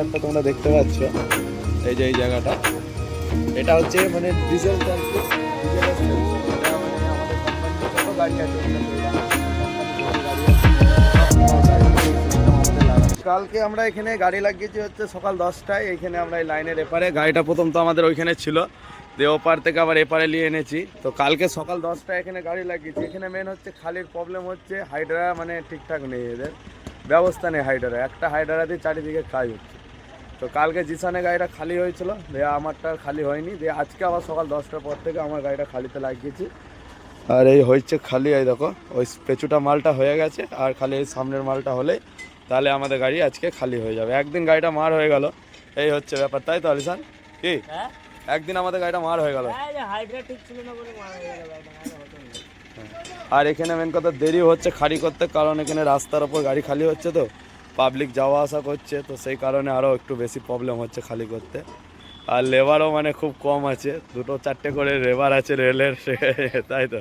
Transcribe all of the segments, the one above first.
ট্যাঙ্কারটা তোমরা দেখতে পাচ্ছ। এই যে এই জায়গাটা। এটা হচ্ছে মানে ডিজেল কালকে আমরা এখানে গাড়ি লাগিয়েছি হচ্ছে সকাল দশটায়। এখানে আমরা এই লাইনের এপারে। গাড়িটা প্রথম তো আমাদের ওইখানে ছিল। দিয়ে ওপার থেকে আবার এপারে নিয়ে এনেছি। তো কালকে সকাল দশটায় এখানে গাড়ি লাগিয়েছি। এখানে মেন হচ্ছে খালির প্রবলেম হচ্ছে হাইড্রা মানে ঠিকঠাক নেই এদের। ব্যবস্থা নেই হাইড্রা। একটা হাইড্রা দিয়ে চারিদিকে কাজ হচ্ছে। তো কালকে জিসানে গাড়িটা খালি হয়েছিল দিয়ে আমারটা খালি হয়নি দিয়ে আজকে আবার সকাল দশটার পর থেকে আমার গাড়িটা খালিতে লাগিয়েছি। আর এই হয়েছে খালি এই দেখো ওই পেঁচুটা মালটা হয়ে গেছে আর খালি এই সামনের মালটা হলেই তাহলে আমাদের গাড়ি আজকে খালি হয়ে যাবে। একদিন গাড়িটা মার হয়ে গেল এই হচ্ছে ব্যাপার তাই তো আলিসান কি? হ্যাঁ? একদিন আমাদের গাড়িটা মার হয়ে গেল। আর এখানে মেন কথা দেরি হচ্ছে খালি করতে কারণ এখানে রাস্তার ওপর গাড়ি খালি হচ্ছে তো। পাবলিক যাওয়া আসা করছে, তো সেই কারণে আরও একটু বেশি প্রবলেম হচ্ছে খালি করতে। আর লেবারও মানে খুব কম আছে, দুটো চারটে করে লেবার আছে রেলের তাই তো।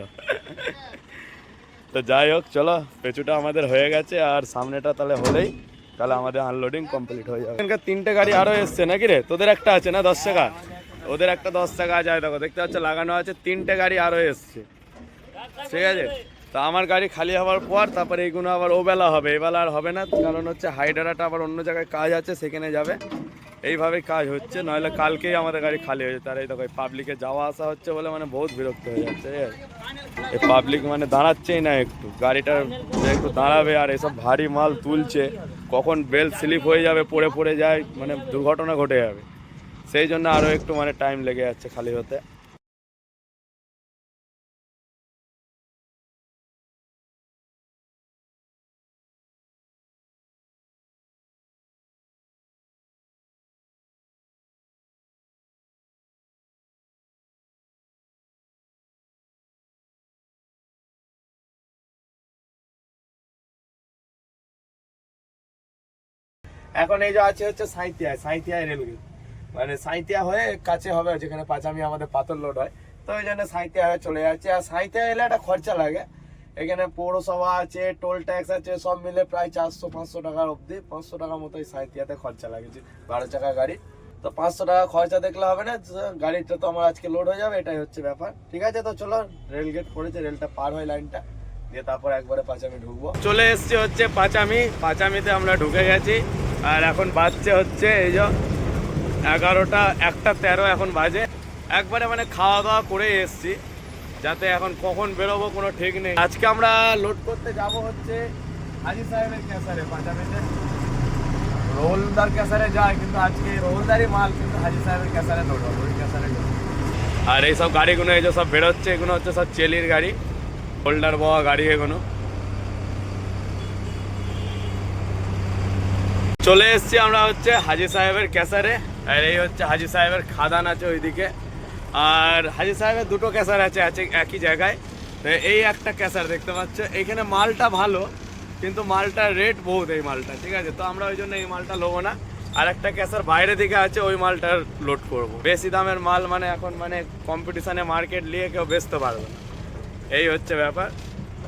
তো যাই হোক, চলো, পেঁচুটা আমাদের হয়ে গেছে, আর সামনেটা তাহলে হলেই, তাহলে আমাদের আনলোডিং কমপ্লিট হয়ে যাবে। এখানকার তিনটে গাড়ি আরও এসছে নাকি রে? তোদের একটা আছে না, দশ টাকা? ওদের একটা দশ টাকা আছে দেখো, দেখতে পাচ্ছ, লাগানো আছে, তিনটে গাড়ি আরও এসছে। ঠিক আছে? তো আমার গাড়ি খালি হওয়ার পর তারপরে এইগুলো আবার ও বেলা হবে এই বেলা আর হবে না। কারণ হচ্ছে হাইডারাটা আবার অন্য জায়গায় কাজ আছে, সেখানে যাবে। এইভাবেই কাজ হচ্ছে, নইলে কালকেই আমাদের গাড়ি খালি হয়ে যেত। আর এই দেখো পাবলিকে যাওয়া আসা হচ্ছে বলে মানে বহুত বিরক্ত হয়ে যাচ্ছে? এই পাবলিক মানে দাঁড়াচ্ছেই না একটু। গাড়িটা একটু দাঁড়াবে আর এসব ভারী মাল তুলছে, কখন বেল স্লিপ হয়ে যাবে, পড়ে পড়ে যায় মানে দুর্ঘটনা ঘটে যাবে। সেই জন্য আরও একটু মানে টাইম লেগে যাচ্ছে খালি হতে। এখন এই যে আছে হচ্ছে সাঁইতিয়ায় সাঁইতিয়ায় রেলগেট মানে সাঁইতিয়া হয়ে কাছে হবে যেখানে পাঁচামি আমাদের পাথর লোড হয়। তো ওই জন্য সাঁইতিয়া হয়ে চলে যাচ্ছে। আর সাঁইতিয়া এলে একটা খরচা লাগে। এখানে পৌরসভা আছে টোল ট্যাক্স আছে, সব মিলে প্রায় চারশো, পাঁচশো টাকার অবধি। পাঁচশো টাকার মতো সাঁইতিয়াতে খরচা লাগে যে বারো চাকা গাড়ি। তো পাঁচশো টাকা খরচা দেখলে হবে না গাড়িটা তো আমার আজকে লোড হয়ে যাবে, এটাই হচ্ছে ব্যাপার। ঠিক আছে, তো চলো রেল গেট পড়েছে, রেলটা পার হয় লাইনটা। দিয়ে তারপর একবারে পাঁচামি ঢুকবো। চলে এসছে হচ্ছে পাঁচামি। পাঁচামিতে আমরা ঢুকে গেছি। আর এখন বাজছে হচ্ছে এই যে এগারোটা, একটা তেরো এখন বাজে। একবারে মানে খাওয়া দাওয়া করে এসছি, যাতে এখন কখন বেরোবো কোনো ঠিক নেই। আজকে আমরা লোড করতে যাব হচ্ছে হাজি সাহেবের ক্যাসারে, পাঁচামিতে। রোলদার ক্যাসারে যায়, কিন্তু আজকে রোলদারই মাল, কিন্তু হাজি সাহেবের ক্যাসারে লোড হবে, ওই ক্যাসারে আর এইসব গাড়িগুলো, এই যে সব বেরোচ্ছে, এগুলো হচ্ছে সব চেলির গাড়ি হোল্ডার বওয়া গাড়ি এগুলো। চলে এসেছি আমরা হচ্ছে হাজি সাহেবের ক্যাসারে। আর এই হচ্ছে হাজি সাহেবের খাদান আছে ওইদিকে। আর হাজি সাহেবের দুটো ক্যাসার আছে আছে একই জায়গায়। এই একটা ক্যাসার দেখতে পাচ্ছ। এখানে মালটা ভালো, কিন্তু মালটার রেট বহুত এই মালটা, ঠিক আছে? তো আমরা ওই জন্য এই মালটা নেব না। আর একটা ক্যাসার বাইরে দিকে আছে, ওই মালটার লোড করব। বেশি দামের মাল মানে এখন মানে কম্পিটিশানে মার্কেট নিয়ে কেউ বেচতে পারবে না। এই হচ্ছে ব্যাপার।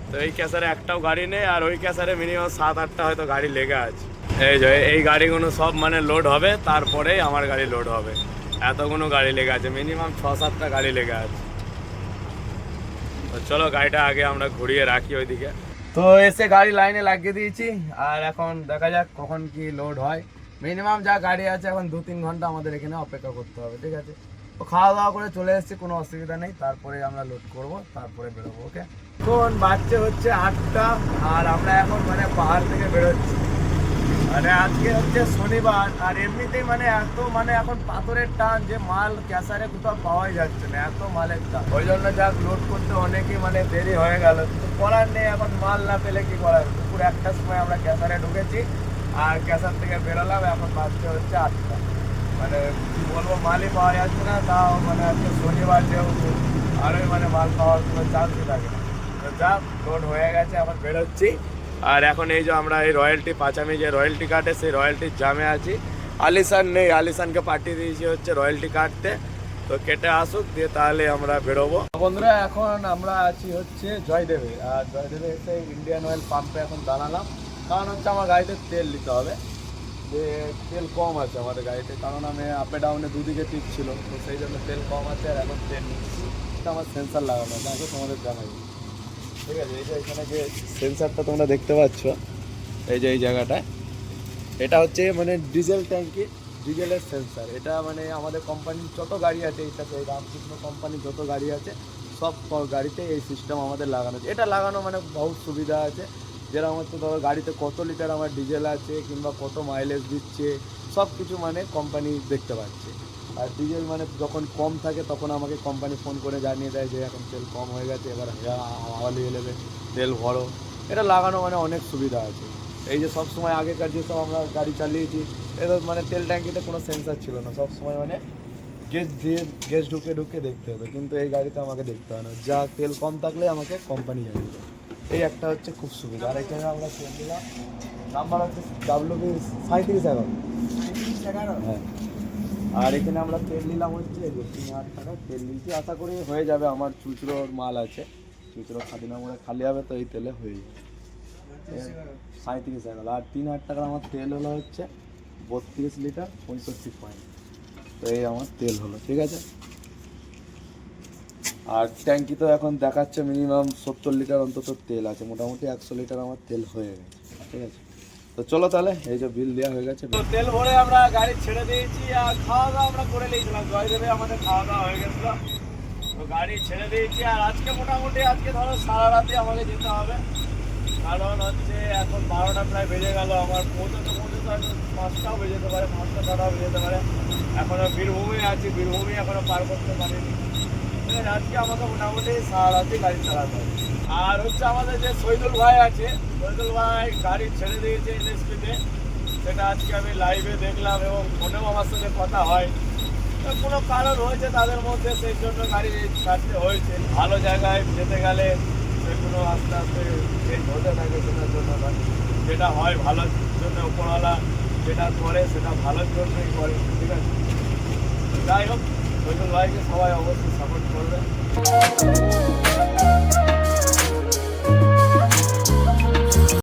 তো এই ক্যাসারে একটাও গাড়ি নেই, আর ওই ক্যাসারে মিনিমাম সাত আটটা হয়তো গাড়ি লেগে আছে। এই যে, এই গাড়িগুলো সব মানে লোড হবে, তারপরেই আমার গাড়ি লোড হবে। এতগুলো গাড়ি লেগে আছে মিনিমাম ছ সাতটা গাড়ি লেগে আছে। তো চলো, গাড়িটা আগে আমরা ঘুরিয়ে রাখি ওইদিকে। তো এসে গাড়ি লাইনে লাগিয়ে দিয়েছি, আর এখন দেখা যাক কখন কি লোড হয়। মিনিমাম যা গাড়ি আছে, এখন দু তিন ঘণ্টা আমাদের এখানে অপেক্ষা করতে হবে, ঠিক আছে? তো খাওয়া দাওয়া করে চলে এসেছি, কোনো অসুবিধা নেই। তারপরে আমরা লোড করব, তারপরে বেরোবো ওকে এখন বাচ্চা হচ্ছে আটটা, আর আমরা এখন মানে পাহাড় থেকে বেরোচ্ছি। মানে আজকে হচ্ছে শনিবার, আর এমনিতেই মানে এত মানে এখন পাথরের টান যে মাল ক্যাসারে কোথাও পাওয়াই যাচ্ছে না, এত মালের টান। ওই জন্য যাক লোড করতে অনেকই মানে দেরি হয়ে গেল। করার নেই, এখন মাল না পেলে কি করার? দুপুর একটার সময় আমরা ক্যাসারে ঢুকেছি, আর ক্যাসার থেকে বেরোলাম, এখন বাজছে হচ্ছে আটটা। মানে কি বলব, মালই পাওয়া যাচ্ছে না, তাও মানে আজকে শনিবার যেহেতু, আরোই মানে মাল পাওয়ার কোনো চান্সই থাকে না। তো যা লোড হয়ে গেছে, এখন বেরোচ্ছি। আর এখন এই যে আমরা এই রয়্যালটি পাঁচামি যে রয়্যালটি কাটে, সেই রয়্যালটির জামে আছি। আলিসান নেই আলিসানকে পাঠিয়ে দিয়েছি হচ্ছে রয়্যালটি কাটতে। তো কেটে আসুক, দিয়ে তাহলে আমরা বেরোবো। বন্ধুরা, এখন আমরা আছি হচ্ছে জয়দেবে। আর জয়দেবে এসে ইন্ডিয়ান অয়েল পাম্পে এখন দাঁড়ালাম। কারণ হচ্ছে আমার গাড়িতে তেল নিতে হবে। যে তেল কম আছে আমাদের গাড়িতে। কারণ আমি আপে ডাউনে দুদিকে টিপ ছিল তো সেই জন্য তেল কম আছে আর এখন তেল নিচ্ছি। আমার সেন্সার লাগানো দেখো তোমাদের জানাই। ঠিক আছে, এই যে এখানে যে সেন্সারটা তোমরা দেখতে পাচ্ছ, এই যে এই জায়গাটায়, এটা হচ্ছে মানে ডিজেল ট্যাঙ্কি, ডিজেলের সেন্সার। এটা মানে আমাদের কোম্পানির যত গাড়ি আছে এইটাতে এই রামকৃষ্ণ কোম্পানির যত গাড়ি আছে, সব গাড়িতে এই সিস্টেম আমাদের লাগানো আছে। এটা লাগানো মানে বহুত সুবিধা আছে। যেরকম হচ্ছে ধরো, গাড়িতে কত লিটার আমার ডিজেল আছে কিংবা কত মাইলেজ দিচ্ছে সব কিছু মানে কোম্পানি দেখতে পাচ্ছে। আর ডিজেল মানে যখন কম থাকে তখন আমাকে কোম্পানি ফোন করে জানিয়ে দেয় যে এখন তেল কম হয়ে গেছে এবার হাওয়া নিয়ে নেবে তেল ভরো। এটা লাগানো মানে অনেক সুবিধা আছে। এই যে সব সময় আগেকার যেসব আমরা গাড়ি চালিয়েছি এটা মানে তেল ট্যাঙ্কিতে কোনো সেন্সার ছিল না। সব সময় মানে গ্যাস দিয়ে গ্যাস ঢুকে ঢুকে দেখতে হবে কিন্তু এই গাড়িতে আমাকে দেখতে হয় না। যা তেল কম থাকলে আমাকে কোম্পানি জানিয়ে দেয়। এই একটা হচ্ছে খুব সুবিধা। আর এখানে আমরা তেল দিলাম। নাম্বার হচ্ছে ডাব্লিউ বি সাঁত্রিশ এগারো হ্যাঁ। আর এখানে আমরা তেল নিলাম হচ্ছে যে তিন হাজার টাকা তেল নিচ্ছি আশা করি হয়ে যাবে, আমার চুচড়োর মাল আছে। চুচড়ো খাদিনা মোড়ে খালি হবে, তো এই তেলে হয়ে যাবে। সাঁত্রিশ এগারো আর তিন হাজার টাকার আমার তেল হলো হচ্ছে বত্রিশ লিটার পঁয়ষট্টি পয়েন্ট। তো এই আমার তেল হলো, ঠিক আছে? আর ট্যাঙ্কি তো এখন দেখাচ্ছে, মিনিমাম সত্তর লিটার অন্তত তেল আছে। মোটামুটি একশো লিটার আমার তেল হয়ে গেছে, ঠিক আছে? তো চলো তাহলে, এই যে বিল দেওয়া হয়ে গেছে। তো তেল ভরে আমরা গাড়ি ছেড়ে দিয়েছি আর খাওয়া দাওয়া আমরা করে নিয়েছিলাম। জয়দেবে আমাদের খাওয়া দাওয়া হয়ে গেছিল। তো গাড়ি ছেড়ে দিয়েছি আর আজকে মোটামুটি আজকে ধরো সারা রাতে আমাকে যেতে হবে। কারণ হচ্ছে এখন বারোটা প্রায় বেজে গেল। আমার পৌঁছতে পৌঁছতে হয়তো পাঁচটাও বেজে যেতে পারে, পাঁচটা ছটাও বেজে যেতে পারে। এখনও বীরভূমে আছি, বীরভূমে এখনও পার করতে পারিনি। আজকে আমাকে মোটামুটি সারা রাতে গাড়ি চালাতে হবে। আর হচ্ছে আমাদের যে শহীদুল ভাই আছে, শহীদুল ভাই গাড়ি ছেড়ে দিয়েছে এনএসপিতে সেটা আজকে আমি লাইভে দেখলাম এবং ফোনেও আমার সঙ্গে কথা হয়। কোনো কারণ হয়েছে তাদের মধ্যে, সেই জন্য গাড়ি ছাড়তে হয়েছে। ভালো জায়গায় যেতে গেলে সেগুলো আস্তে আস্তে চেঞ্জ হতে থাকে সেটার জন্য নয় যেটা হয় ভালোর জন্য উপরওয়ালা, যেটা করে সেটা ভালোর জন্যই করে, ঠিক আছে? যাই হোক, শহীদুল ভাইকে সবাই অবশ্যই সাপোর্ট করবে